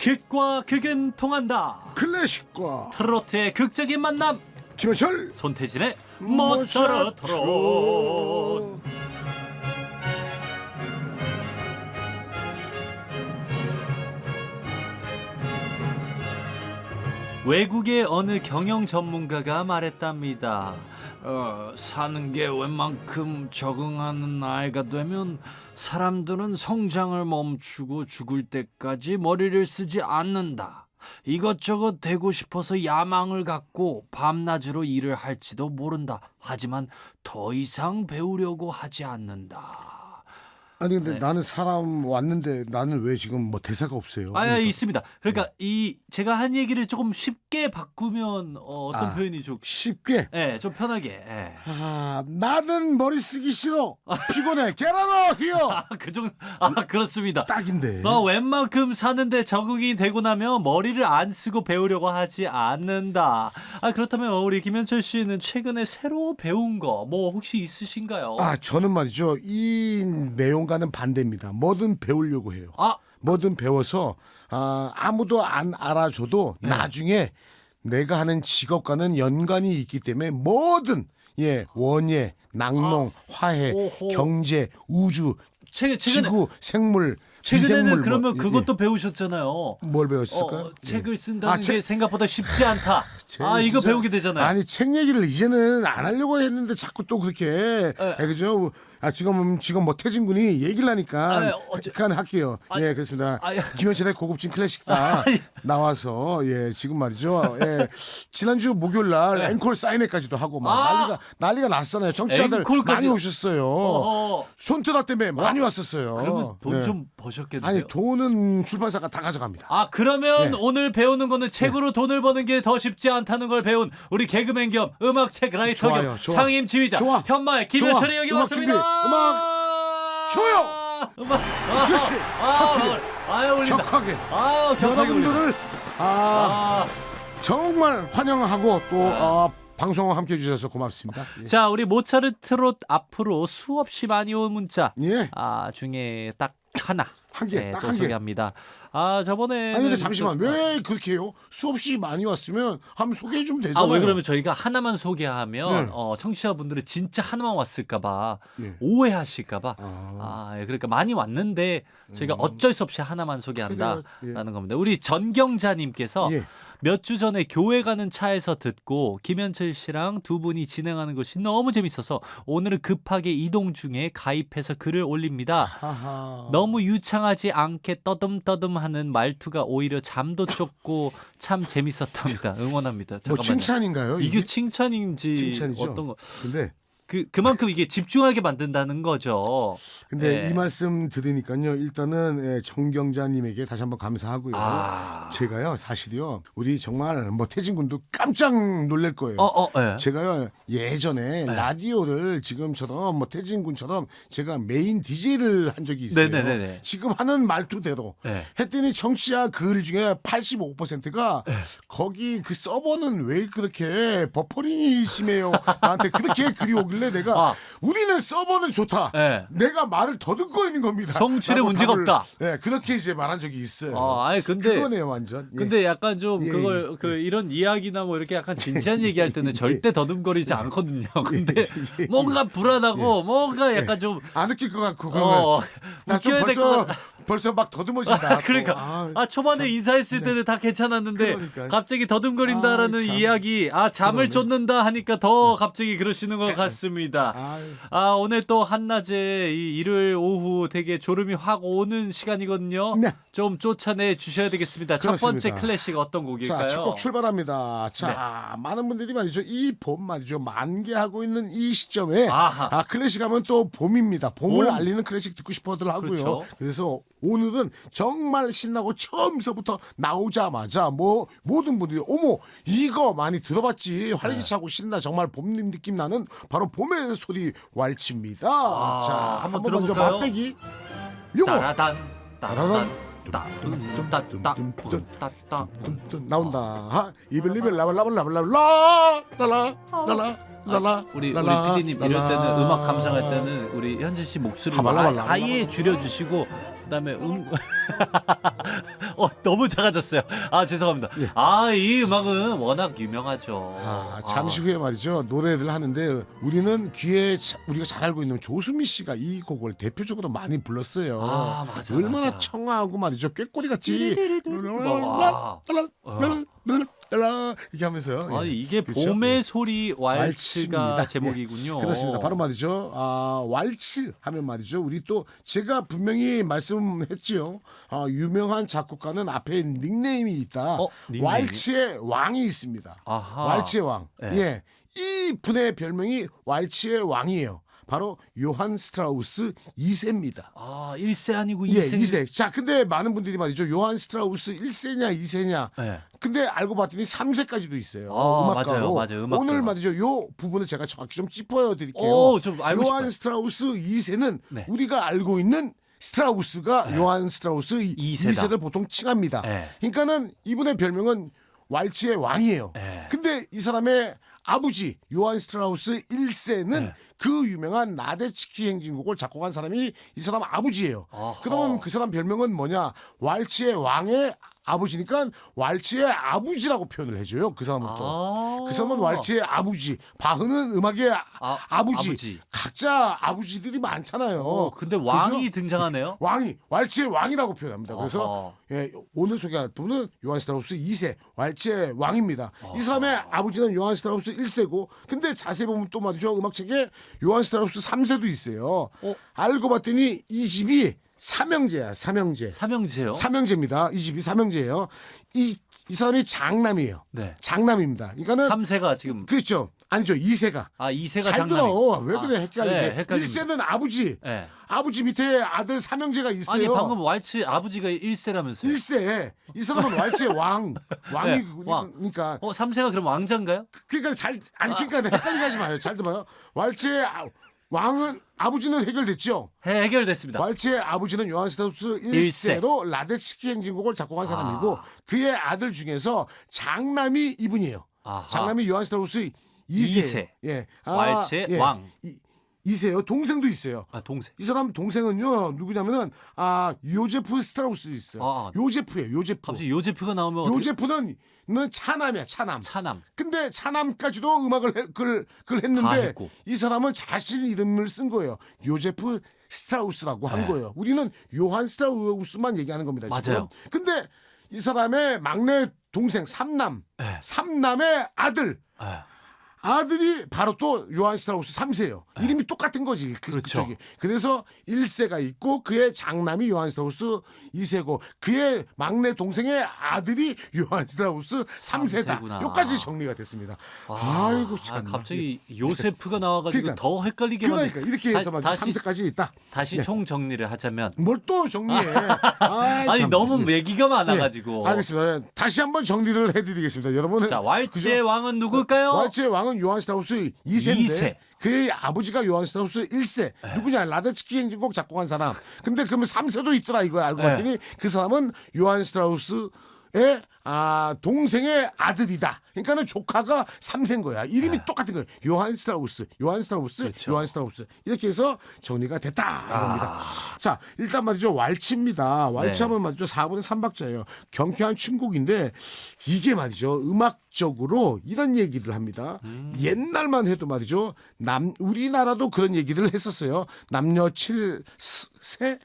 극과 극은 통한다. 클래식과 트로트의 극적인 만남. 김현철 손태진의 모차르 트롯. 외국의 어느 경영 전문가가 말했답니다. 어, 사는 게 웬만큼 적응하는 나이가 되면 사람들은 성장을 멈추고 죽을 때까지 머리를 쓰지 않는다. 이것저것 되고 싶어서 야망을 갖고 밤낮으로 일을 할지도 모른다. 하지만 더 이상 배우려고 하지 않는다. 아니 근데 네. 나는 사람 왔는데 나는 왜 지금 뭐 대사가 없어요? 아, 그러니까 있습니다. 그러니까 이 제가 한 얘기를 조금 쉽게 바꾸면 어, 어떤 아. 표현이 좀, 쉽게 예, 좀 편하게. 예. 아 나는 머리 쓰기 싫어 피곤해 게라노 히어 아, 그 정도. 아, 그렇습니다. 딱인데 어, 웬만큼 사는데 적응이 되고 나면 머리를 안 쓰고 배우려고 하지 않는다. 아, 그렇다면 우리 김현철 씨는 최근에 새로 배운 거 뭐 혹시 있으신가요? 아 저는 말이죠 이 내용 과는 반대입니다 뭐든 배우려고 해요 아, 뭐든 배워서 아, 아무도 안 알아줘도 네. 나중에 내가 하는 직업과는 연관이 있기 때문에 뭐든 예 원예 화해 아. 오호. 경제 우주 최근 최근에 지구 생물 최근에는 미생물 그러면 뭐, 그것도 배우셨잖아요. 예, 뭘 어, 배웠을까요? 어, 예. 책을 쓴다는 아, 게 책- 생각보다 쉽지 않다. 책 아, 이거 배우게 되잖아요. 아니 책 얘기를 이제는 안 하려고 했는데 자꾸 또 그렇게 예. 예, 그죠? 아 지금 지금 뭐 태진 군이 얘기를 하니까 아, 어째- 잠깐 할게요. 예 그렇습니다. 아, 김현철의 고급진 클래식다 아니. 나와서 예 지금 말이죠. 예 지난주 목요일 날 앵콜 사인회까지도 하고 막 네. 아. 난리가 난리가 났잖아요. 청취자들 앵콜까지. 많이 오셨어요. 어, 손트라 때문에 많이 왔었어요. 그러면 돈 예. 좀 버셨겠네요. 아니 돈은 출판사가 다 가져갑니다. 아 그러면 예. 오늘 배우는 거는 책으로 돈을 버는 게 더 쉽지 않다는 걸 배운 우리 개그맨 겸 음악 책 라이터 좋아요, 겸 좋아. 상임 지휘자 좋아. 현마의 김현철이. 여기 음악 왔습니다. 준비. 음악 줘요. 음악. 아, 그렇지. 아, 터트려. 아유 울린다. 격하게 아 격하게 울린다. 여러분들을 아 아. 정말 환영하고 또 어, 방송 함께 해주셔서 고맙습니다. 예. 자 우리 모차르트 트롯 앞으로 수없이 많이 온 문자 예. 아 중에 딱 하나 한 개, 네, 딱 또 한 개. 소개합니다. 아 저번에 아니 근데 잠시만 왜 그렇게 해요? 수없이 많이 왔으면 한번 소개해 주면 되잖아요. 아왜 그러면 저희가 하나만 소개하면 네. 어, 청취자분들은 진짜 하나만 왔을까봐 예. 오해하실까봐 아, 아, 예, 그러니까 많이 왔는데 저희가 어쩔 수 없이 하나만 소개한다라는 예. 겁니다. 우리 전경자님께서 예. 몇 주 전에 교회 가는 차에서 듣고 김현철 씨랑 두 분이 진행하는 것이 너무 재밌어서 오늘은 급하게 이동 중에 가입해서 글을 올립니다. 너무 유창하지 않게 떠듬떠듬하는 말투가 오히려 잠도 쫓고 참 재밌었답니다. 응원합니다. 뭐 잠깐만요. 칭찬인가요? 이게 이게? 칭찬인지 칭찬이죠. 어떤 거? 근데 그 그만큼 이게 집중하게 만든다는 거죠. 근데 예. 이 말씀 들으니까요. 일단은 예, 정경자님에게 다시 한번 감사하고요. 아. 제가요 사실이요 우리 정말 뭐 태진 군도 깜짝 놀랄 거예요. 어, 어, 예. 제가요 예전에 네. 라디오를 지금처럼 뭐 태진 군처럼 제가 메인 DJ를 한 적이 있어요. 네네네네. 지금 하는 말투대로 네. 했더니 청취자 글 중에 85%가 거기 그 서버는 왜 그렇게 버퍼링이 심해요? 나한테 그렇게 글이 오길 래 내가 아. 우리는 서버는 좋다. 네. 내가 말을 더듬고 있는 겁니다. 성취에 라고 문제가 답을, 없다. 네, 그렇게 이제 말한 적이 있어요. 아, 아니 근데 그거네요, 완전. 예. 근데 약간 좀 예, 그걸 예. 그 이런 이야기나 뭐 이렇게 약간 진지한 얘기할 때는 절대 더듬거리지 않거든요. 근데 예. 뭔가 불안하고 뭔가 약간 좀 안 웃길 것 같고 그러면 어, 나좀 웃겨야 될것 벌써 같. 벌써 막 더듬어진다. 아, 그러니까 또. 아, 아 초반에 인사했을 때는 다 괜찮았는데 그러니까요. 갑자기 더듬거린다라는 참. 이야기 아 잠을. 쫓는다 하니까 더 갑자기 그러시는 것 같습니다. 아유. 아 오늘 또 한낮에 이 일요일 오후 되게 졸음이 확 오는 시간이거든요. 네. 좀 쫓아내 주셔야 되겠습니다. 첫 번째 그렇습니다. 클래식 어떤 곡일까요? 자, 첫 곡 출발합니다. 자, 네. 많은 분들이 말이죠. 이 봄 말이죠. 만개하고 있는 이 시점에 아하. 아, 클래식 하면 또 봄입니다. 봄을 봄. 알리는 클래식 듣고 싶어들 하고요. 그렇죠. 그래서 오늘은 정말 신나고 처음서부터 나오자마자 뭐 모든 분들이 어머 이거 많이 들어봤지 활기차고 네. 신나 정말 봄 느낌 나는 바로 봄의 소리 왈츠입니다. 아, 자, 한번 한번 먼저 들어볼까요? 맛배기. 요거 따라단 따라단. 따따따따따따 나온다. 하, 이벨리벨 라발라발라발라 라 라 라 라 라라 우리 라라, 우리 PD님 이럴 라라. 때는 음악 감상할 때는 우리 현진 씨 목소리를 하발라발라, 아- 아예 줄여주시고 그다음에 음 어 너무 작아졌어요. 아 죄송합니다. 아이 음악은 워낙 유명하죠. 예. 아, 잠시 후에 말이죠 노래를 하는데 우리는 귀에 자- 우리가 잘 알고 있는 조수미 씨가 이 곡을 대표적으로 많이 불렀어요. 아, 맞아, 얼마나 맞아. 청아하고 말이죠 꾀꼬리 같이 와. 이렇게 하면서 아 예. 이게 그렇죠? 봄의 소리 왈츠가 왈츠입니다. 제목이군요. 예, 그렇습니다. 바로 말이죠. 아, 왈츠 하면 말이죠. 우리 또 제가 분명히 말씀했지요. 아, 유명한 작곡가는 앞에 닉네임이 있다. 어, 닉네임이? 왈츠의 왕이 있습니다. 아하. 왈츠의 왕. 예. 예. 이 분의 별명이 왈츠의 왕이에요. 바로 요한 스트라우스 2세입니다. 아 1세 아니고 예, 2세. 2세. 자, 근데 많은 분들이 말이죠. 요한 스트라우스 1세냐 2세냐 네. 근데 알고 봤더니 3세까지도 있어요. 아, 음악가로. 맞아요, 맞아요. 음악가로. 오늘 말이죠. 요 부분을 제가 정확히 좀 짚어 드릴게요. 오, 좀 알고 요한 싶어요. 스트라우스 2세는 네. 우리가 알고 있는 스트라우스가 요한 스트라우스 이 세다. 2세를 보통 칭합니다. 네. 그러니까는 이분의 별명은 왈츠의 왕이에요. 네. 근데 이 사람의 아버지 요한 스트라우스 1세는 네. 그 유명한 나데치키 행진곡을 작곡한 사람이 이 사람 아버지예요. 그러면 그 사람 별명은 뭐냐? 왈츠의 왕의 아버지니까 왈츠의 아버지라고 표현을 해줘요. 그 사람은 또. 아. 그 사람은 왈츠의 아버지, 바흐는 음악의 아, 아, 아버지. 아버지. 각자 아버지들이 많잖아요. 어, 근데 그죠? 왕이 등장하네요. 왕이 왈츠의 왕이라고 표현합니다. 그래서. 예, 오늘 소개할 분은 요한 스트라우스 2세 왈츠의 왕입니다. 이 사람의 아버지는 요한 스트라우스 1세고 근데 자세히 보면 또 말이죠. 음악책에 요한 스트라우스 3세도 있어요. 어? 알고 봤더니 이 집이 삼형제야. 삼형제. 삼형제요. 삼형제입니다. 이 집이 삼형제예요. 이, 이 사람이 장남이에요. 네. 장남입니다. 그러니까는 3세가 지금 그렇죠. 아니죠. 2세가. 아 2세가 잘 장남이. 들어. 왜 그래 아, 헷갈리게. 네, 헷갈립니다. 1세는 아버지. 네. 아버지 밑에 아들 삼형제가 있어요. 아니 방금 왈츠 아버지가 1세라면서요. 1세. 이 사람은 왈츠의 왕. 왕이 네, 그- 왕. 그러니까 어 3세가 그럼 왕자인가요? 그러니까 잘 아니 그러니까 헷갈리게 하지 마요. 잘 들어봐요. 왈츠의 아- 왕은 아버지는 해결됐죠. 해, 해결됐습니다. 왈츠의 아버지는 요한 스타우스 일세. 1세로 라데츠키 행진곡을 작곡한 사람이고 아. 그의 아들 중에서 장남이 이분이에요. 아하. 장남이 요한 스타우스 2세. 이세. 예. 왈츠의 왕. 이, 2세요. 동생도 있어요. 아 동생. 이 사람 동생은요 누구냐면은 아 요제프 스트라우스 있어요. 아. 요제프예요. 요제프. 갑자기 요제프가 나오면 어떻게- 요제프는 는 차남이야. 차남. 차남. 근데 차남까지도 음악을 해, 그걸, 그걸 다 했는데 했고. 이 사람은 자신 이름을 쓴 거예요. 요제프 스트라우스라고 한 네. 거예요. 우리는 요한 스트라우스만 얘기하는 겁니다. 지금. 맞아요. 근데 이 사람의 막내 동생 삼남, 네. 삼남의 아들. 아, 아들이 바로 또 요한 스트라우스 3세예요. 이름이 똑같은 거지. 그, 네. 그렇죠. 그쪽이. 그래서 1세가 있고 그의 장남이 요한 스트라우스 2세고 그의 막내 동생의 아들이 요한 스트라우스 3세다. 삼세구나. 여기까지 정리가 됐습니다. 아, 아이고 참. 아, 갑자기 요세프가 나와가지고 그러니까. 더 헷갈리게 만들. 그러니까 이렇게 해서 다- 말이죠. 다시 3세까지 있다. 다시 네. 총 정리를 하자면 뭘 또 정리해. 아이, 아니 참. 너무 네. 얘기가 네. 많아가지고. 알겠습니다. 다시 한번 정리를 해드리겠습니다. 여러분은 자 왈츠의? 왕은 누굴까요? 왈츠의 왕은 요한 스타우스 2세인데 이세. 그의 아버지가 요한 스타우스 1세 누구냐 라데츠키 행진곡 작곡한 사람 근데 그러면 3세도 있더라 이거 알고 네. 봤더니 그 사람은 요한 스트라우스 의아 동생의 아들이다. 그러니까는 조카가 3세인 거야. 이름이 똑같은 거예요. 요한 스트라우스, 요한 스트라우스, 그렇죠. 요한 스트라우스. 이렇게 해서 정리가 됐다 이겁니다. 아. 자, 일단 말이죠. 왈츠입니다. 왈츠 네. 하면 말이죠. 4분의 3박자예요. 경쾌한 춤곡인데 이게 말이죠. 음악적으로 이런 얘기를 합니다. 음. 옛날만 해도 말이죠. 남 우리나라도 그런 얘기를 했었어요. 남녀 7세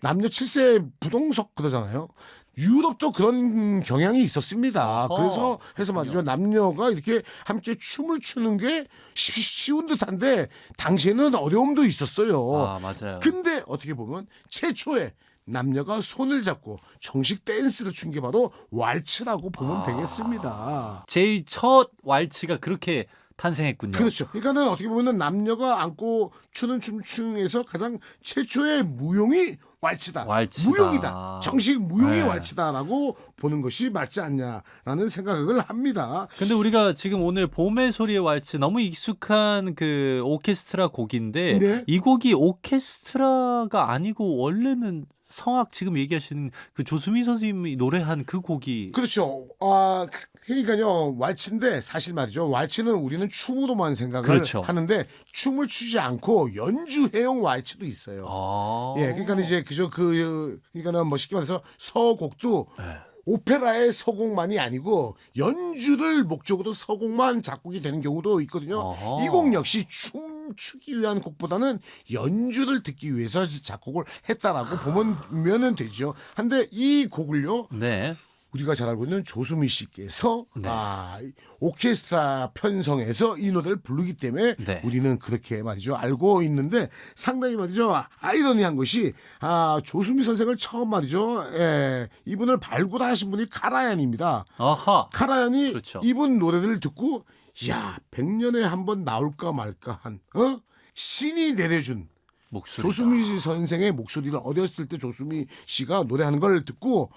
남녀 7세 부동석 그러잖아요. 유럽도 그런 경향이 있었습니다. 어허. 그래서 해서 말이죠. 남녀가 이렇게 함께 춤을 추는 게 쉬- 쉬운 듯한데 당시에는 어려움도 있었어요. 아 맞아요. 근데 어떻게 보면 최초에 남녀가 손을 잡고 정식 댄스를 춘 게 바로 왈츠라고 보면 아. 되겠습니다. 제일 첫 왈츠가 그렇게 탄생했군요. 그렇죠. 그러니까는 어떻게 보면 남녀가 안고 추는 춤 중에서 가장 최초의 무용이 왈츠다. 왈츠다. 무용이다. 정식 무용이 네. 왈츠다라고 보는 것이 맞지 않냐라는 생각을 합니다. 근데 우리가 지금 오늘 봄의 소리의 왈츠 너무 익숙한 그 오케스트라 곡인데 네. 이 곡이 오케스트라가 아니고 원래는 성악 지금 얘기하시는 그 조수미 선생님이 노래한 그 곡이 그렇죠. 아, 그러니까요. 왈츠인데 사실 말이죠. 왈츠는 우리는 춤으로만 생각을 그렇죠. 하는데 춤을 추지 않고 연주해용 왈츠도 있어요. 아. 예, 그러니까 이제 그 그죠 그 그러니까는 뭐 쉽게 말해서 서곡도 네. 오페라의 서곡만이 아니고 연주를 목적으로 서곡만 작곡이 되는 경우도 있거든요. 이 곡 역시 춤추기 위한 곡보다는 연주를 듣기 위해서 작곡을 했다라고 보면은 되죠. 한데 이 곡을요. 네. 우리가 잘 알고 있는 조수미 씨께서 네. 아, 오케스트라 편성에서 이 노래를 부르기 때문에 네. 우리는 그렇게 말이죠 알고 있는데 상당히 말이죠 아이러니한 것이 아, 조수미 선생을 처음 말이죠 예, 이분을 발굴 하신 분이 카라얀입니다. 아하. 카라얀이 그렇죠. 이분 노래를 듣고 야 100년에 한 번 나올까 말까 한 어? 신이 내려준 목소리. 조수미 선생의 목소리를 어렸을 때 조수미 씨가 노래하는 걸 듣고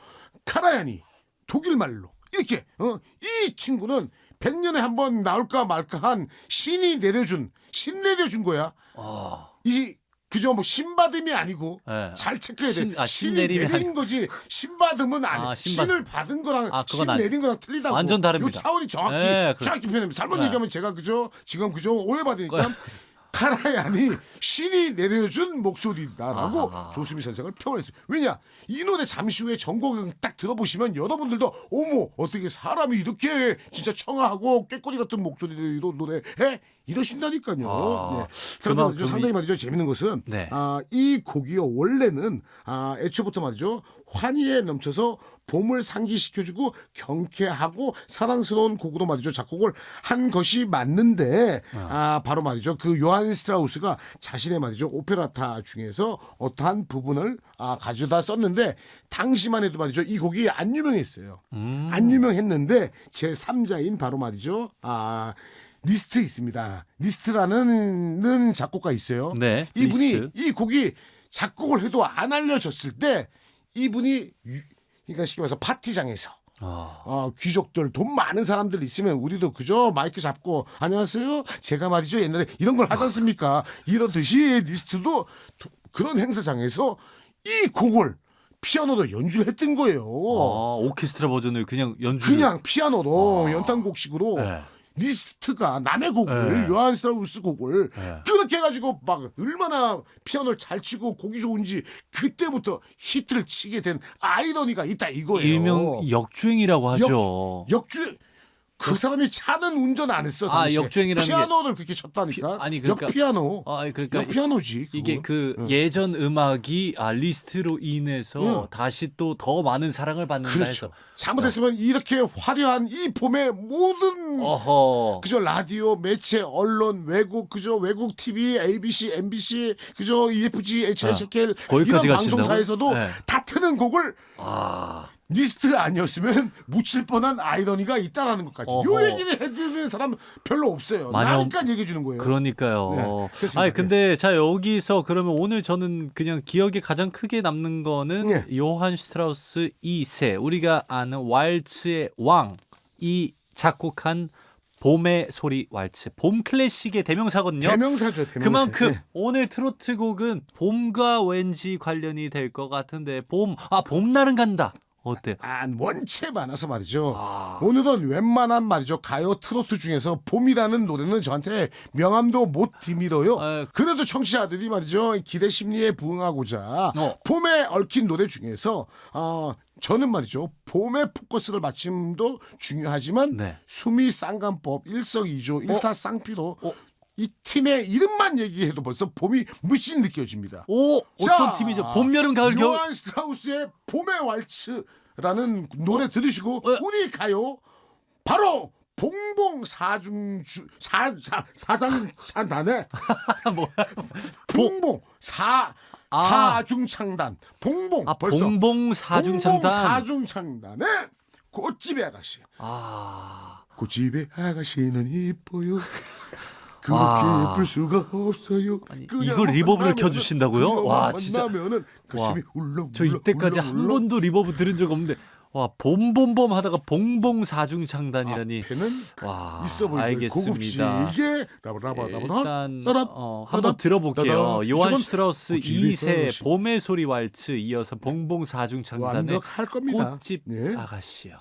카라얀이 독일 말로 이렇게 어, 이 친구는 100년에 한 번 나올까 말까 한 신이 내려준 신 내려준 거야. 아. 이 그저 뭐 신받음이 아니고 네. 잘 체크해야 돼. 신- 아, 신 신이 내린 거지 신받음은 아니. 아, 신받- 신을 받은 거랑 아, 그건 신 아니- 내린 거랑 틀리다고. 완전 다릅니다. 요 차원이 정확히 네, 그렇- 정확히 표현합니다. 잘못 네. 얘기하면 제가 그죠 지금 그죠 오해받으니까 카라얀이 신이 내려준 목소리다라고 아하. 조수미 선생을 표현했어요. 왜냐 이 노래 잠시 후에 전곡을 딱 들어보시면 여러분들도 어머 어떻게 사람이 이렇게 진짜 청아하고 꾀꼬리 같은 목소리로 노래해 이러신다니까요. 아, 네. 자. 그만큼 상당히 이- 말이죠. 재밌는 것은 네. 아, 이 곡이요 원래는 아, 애초부터 말이죠 환희에 넘쳐서 봄을 상기시켜주고 경쾌하고 사랑스러운 곡으로 말이죠 작곡을 한 것이 맞는데 아, 바로 말이죠 그 요한 스트라우스가 자신의 말이죠 오페라타 중에서 어떠한 부분을 아, 가져다 썼는데 당시만 해도 말이죠 이 곡이 안 유명했어요. 음. 안 유명했는데 제 3자인 바로 말이죠 아 리스트 있습니다. 리스트라는 는 작곡가 있어요. 네. 이분이 리스트. 이 곡이 작곡을 해도 안 알려졌을 때 이분이 유- 그러니까 쉽게 말해서 파티장에서 아. 어, 귀족들 돈 많은 사람들 있으면 우리도 그저 마이크 잡고 안녕하세요 제가 말이죠 옛날에 이런 걸 하지 않습니까 이러듯이 리스트도 도- 그런 행사장에서 이 곡을 피아노로 연주를 했던 거예요 아, 오케스트라 버전을 그냥 연주. 그냥 피아노로 아. 연탄곡식으로 네. 리스트가 남의 곡을 네. 요한 스트라우스 곡을 네. 그렇게 해가지고 막 얼마나 피아노를 잘 치고 곡이 좋은지 그때부터 히트를 치게 된 아이러니가 있다 이거예요. 일명 역주행이라고 하죠. 역주 그 사람이 차는 운전 안 했어. 아, 당시에. 역주행이라는 게- 피아노를 그렇게 쳤다니까. 피- 아니, 그러니까- 역 피아노. 아, 그러니까 역 피아노지. 이게 그 응. 예전 음악이 아, 리스트로 인해서 응. 다시 또 더 많은 사랑을 받는다 그렇죠. 해서 잘못했으면 이렇게 화려한 이 봄의 모든 어허. 그저 라디오, 매체, 언론, 외국 그저 외국 TV, ABC, MBC, 그저 EFG, HLKL 아, 거기까지 이런 가신다고? 방송사에서도 네. 다 트는 곡을 아. 리스트 아니었으면 묻힐 뻔한 아이러니가 있다라는 것까지. 어허. 요 얘기를 해드리는 사람 별로 없어요. 많이 나니까 얘기해 주는 거예요. 그러니까요. 네, 그렇습니다. 아니 근데 자 여기서 그러면 오늘 저는 그냥 기억에 가장 크게 남는 거는 네. 요한 슈트라우스 2세 우리가 아는 왈츠의 왕 이 작곡한 봄의 소리 왈츠 봄 클래식의 대명사거든요. 대명사죠. 대명사. 그만큼 네. 오늘 트로트 곡은 봄과 왠지 관련이 될 것 같은데 봄 아 봄날은 간다 어때? 아, 원체 많아서 말이죠. 아. 오늘은 웬만한 말이죠. 가요 트로트 중에서 봄이라는 노래는 저한테 명함도 못 디밀어요. 아, 그래도 청취자들이 말이죠. 기대 심리에 부응하고자 어. 봄에 얽힌 노래 중에서 어, 저는 말이죠. 봄의 포커스를 맞춤도 중요하지만 네. 수미 쌍간법 일석이조 일타 쌍피로 어. 이 팀의 이름만 얘기해도 벌써 봄이 물씬 느껴집니다. 오 자, 어떤 팀이죠? 봄 여름 가을 겨울 요한 스트라우스의 봄의 왈츠라는 노래 들으시고 어? 우리 가요 바로 봉봉 사중주 사사 사장 산단에 뭐 봉봉 사 아. 사중창단 봉봉 아, 벌써 봉봉 사중창단. 봉봉 사중창단에 꽃집의 아가씨 아. 꽃집의 아가씨는 이뻐요. 그렇게 와. 예쁠 수가 없어요. 아니, 그녀만 이걸 리버브를 만나면은- 켜주신다고요? 그녀만 와, 진짜. 만나면은 가슴이 울렁 저 울렁, 이때까지 울렁, 한 울렁. 번도 리버브 들은 적 없는데 와 봄봄봄 하다가 봉봉 사중 창단이라니 앞에는 와 있어 보이는 고급지 알겠습니다. 이게 일단 따랍, 어, 한번 들어볼게요. 요한 이쪽은 슈트라우스 꽃집이 2세 가시. 봄의 소리 왈츠 이어서 봉봉 사중 창단의 완벽할 겁니다. 꽃집 예. 아가씨요.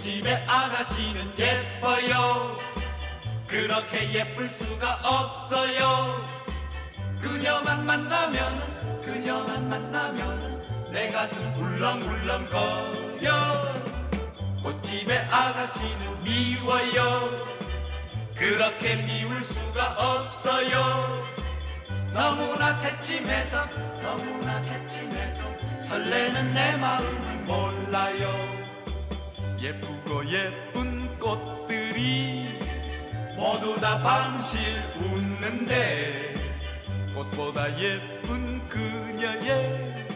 집의 아가씨는 예뻐요. 그렇게 예쁠 수가 없어요. 그녀만 만나면 그녀만 만나면 내 가슴 울렁울렁 거려. 꽃집의 아가씨는 미워요. 그렇게 미울 수가 없어요. 너무나 새침해서 너무나 새침해서 설레는 내 마음은 몰라요 예쁘고 예쁜 꽃들이 모두 다 밤실 웃는데 꽃보다 예쁜 그녀의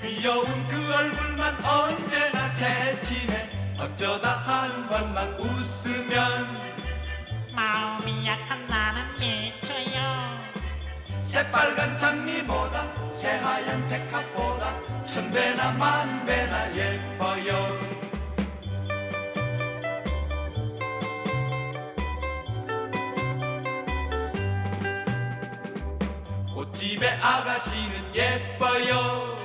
귀여운 그 얼굴만 언제나 새침해. 어쩌다 한 번만 웃으면 마음이 약한 나는 미쳐요. 새빨간 장미보다 새하얀 백합보다 천배나 만배나 예뻐요 집의 아가씨는 예뻐요.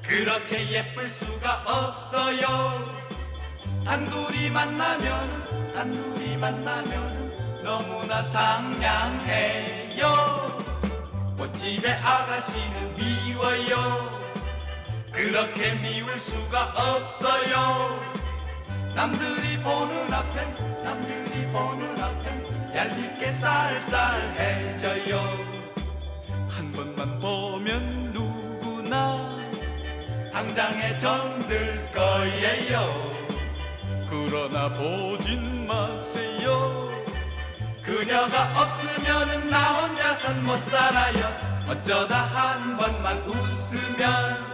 그렇게 예쁠 수가 없어요. 단둘이 만나면 단둘이 만나면 너무나 상냥해요. 꽃집의 아가씨는 미워요. 그렇게 미울 수가 없어요. 남들이 보는 앞엔 남들이 보는 앞엔 얄밉게 쌀쌀해져요 한 번만 보면 누구나 당장에 정들 거예요. 그러나 보진 마세요. 그녀가 없으면 나 혼자선 못 살아요. 어쩌다 한 번만 웃으면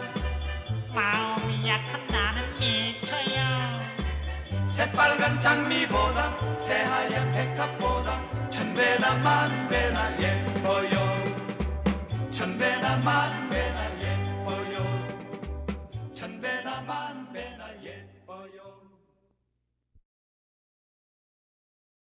마음이 약한 나는 미쳐요 새빨간 장미보다 새하얀 백합보다 천배나 만배나 예뻐요 천배나 만배나 예뻐요. 천배나 만배나 예뻐요